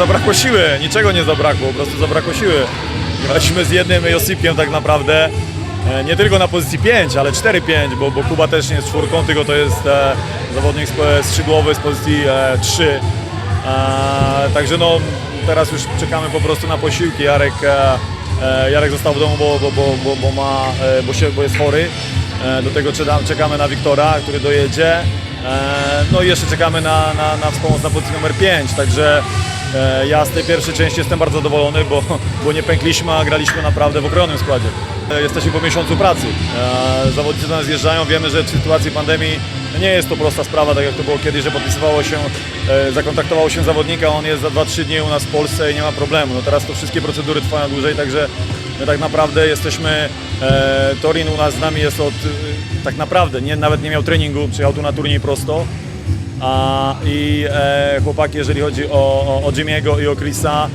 zabrakło siły, niczego nie zabrakło, po prostu zabrakło siły. Graliśmy z jednym Josipkiem tak naprawdę, e, nie tylko na pozycji 5, ale 4-5, bo, bo Kuba też nie jest czwórką, tylko to jest e, zawodnik skrzydłowy z pozycji e, 3. E, także no, teraz już czekamy po prostu na posiłki. Jarek, e, e, Jarek został w domu, bo, bo, bo, bo, ma, e, bo, się, bo jest chory. E, do tego czekamy, na Wiktora, który dojedzie. E, no i jeszcze czekamy na, na, na wspomoc na pozycji numer 5, także ja z tej pierwszej części jestem bardzo zadowolony, bo, bo nie pękliśmy, a graliśmy naprawdę w okrojonym składzie. E, Jesteśmy po miesiącu pracy. E, Zawodnicy do nas zjeżdżają, wiemy, że w sytuacji pandemii nie jest to prosta sprawa, tak jak to było kiedyś, że podpisywało się, e, zakontaktowało się zawodnika, on jest za 2-3 dni u nas w Polsce i nie ma problemu. No teraz to wszystkie procedury trwają dłużej, także my tak naprawdę jesteśmy, e, Torin u nas z nami jest od, e, tak naprawdę, nie, nawet nie miał treningu, przyjechał tu na turniej prosto. A, I e, chłopaki, jeżeli chodzi o, o, o Jimmy'ego i o Chrisa,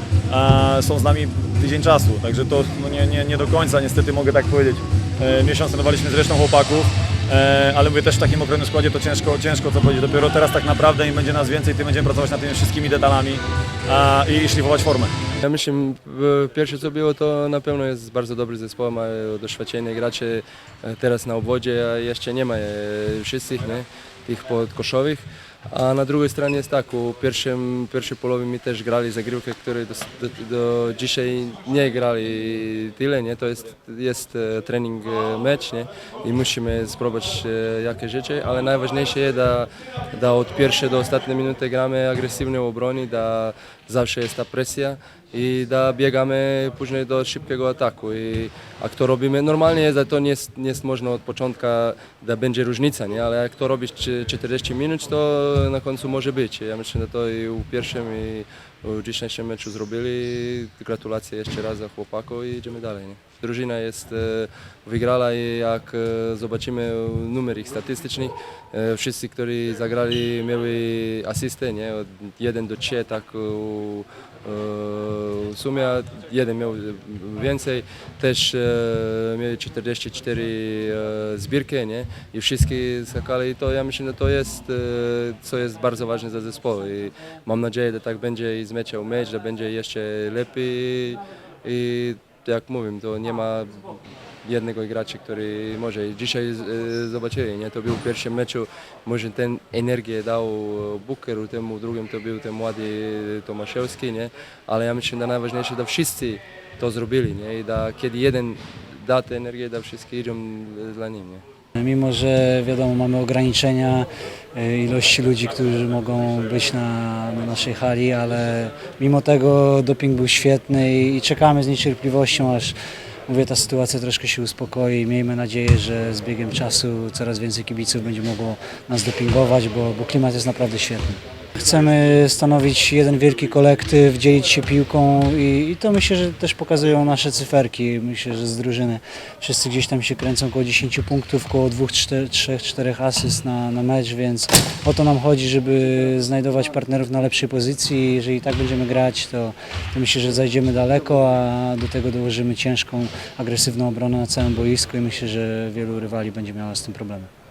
e, są z nami tydzień czasu, także to no nie, nie, nie do końca niestety mogę tak powiedzieć. E, miesiąc trenowaliśmy z resztą chłopaków, e, ale mówię też w takim okrętnym składzie to ciężko, ciężko co powiedzieć. Dopiero teraz tak naprawdę im będzie nas więcej, tym będziemy pracować nad tymi wszystkimi detalami a, i szlifować formę. Ja myślę, w- pierwsze co było to na pewno jest bardzo dobry zespół, ma doświadczenie gracze e, teraz na obwodzie, a jeszcze nie ma e, wszystkich, nie? tych podkoszowych. A na drugiej stronie jest tak, u pierwszym, pierwszej połowie mi też grali zagrywkę, które do, do, do dzisiaj nie grali tyle, nie? to jest, jest e, trening e, mecz nie? i musimy spróbować e, jakieś rzeczy, ale najważniejsze jest, da, da od pierwszej do ostatniej minuty gramy agresywnie w obronie, da zawsze jest ta presja i da biegamy później do szybkiego ataku. I, a to robimy normalnie, jest, to nie jest, nie jest można od początku, da będzie różnica, nie? ale jak to robisz czy- 40 minut, to na końcu może być. Ja myślę, że to i u pierwszym i u dzisiejszym meczu zrobili. Gratulacje jeszcze raz za chłopaków i idziemy dalej. Nie? Drużyna jest e, wygrała i jak e, zobaczymy numer ich statystycznych, e, wszyscy, którzy zagrali, mieli asystę, nie? od 1 do 3, tak e, w sumie jeden miał więcej, też e, mieli 44 e, zbirki, nie? I wszyscy skakali i to ja myślę, że to jest, co jest bardzo ważne za zespół i mam nadzieję, że tak będzie i z mecza w mecz, że będzie jeszcze lepiej i jak mówię, to nie ma jednego gracza, który może. Dzisiaj e, zobaczyli, nie? to był pierwszy meczu, może ten energię dał Bukeru, temu drugim to był ten młody Tomaszewski, nie? ale ja myślę, że najważniejsze, że wszyscy to zrobili nie? i da, kiedy jeden da tę energię, da wszyscy idą dla nim. Nie? Mimo, że wiadomo, mamy ograniczenia y, ilości ludzi, którzy mogą być na, na naszej hali, ale mimo tego doping był świetny i, i czekamy z niecierpliwością, aż mówię, ta sytuacja troszkę się uspokoi. Miejmy nadzieję, że z biegiem czasu coraz więcej kibiców będzie mogło nas dopingować, bo, bo klimat jest naprawdę świetny. Chcemy stanowić jeden wielki kolektyw, dzielić się piłką i, i to myślę, że też pokazują nasze cyferki. Myślę, że z drużyny wszyscy gdzieś tam się kręcą około 10 punktów, około 2-3-4 asyst na, na mecz, więc o to nam chodzi, żeby znajdować partnerów na lepszej pozycji. Jeżeli tak będziemy grać, to, to myślę, że zajdziemy daleko, a do tego dołożymy ciężką, agresywną obronę na całym boisku i myślę, że wielu rywali będzie miało z tym problemy.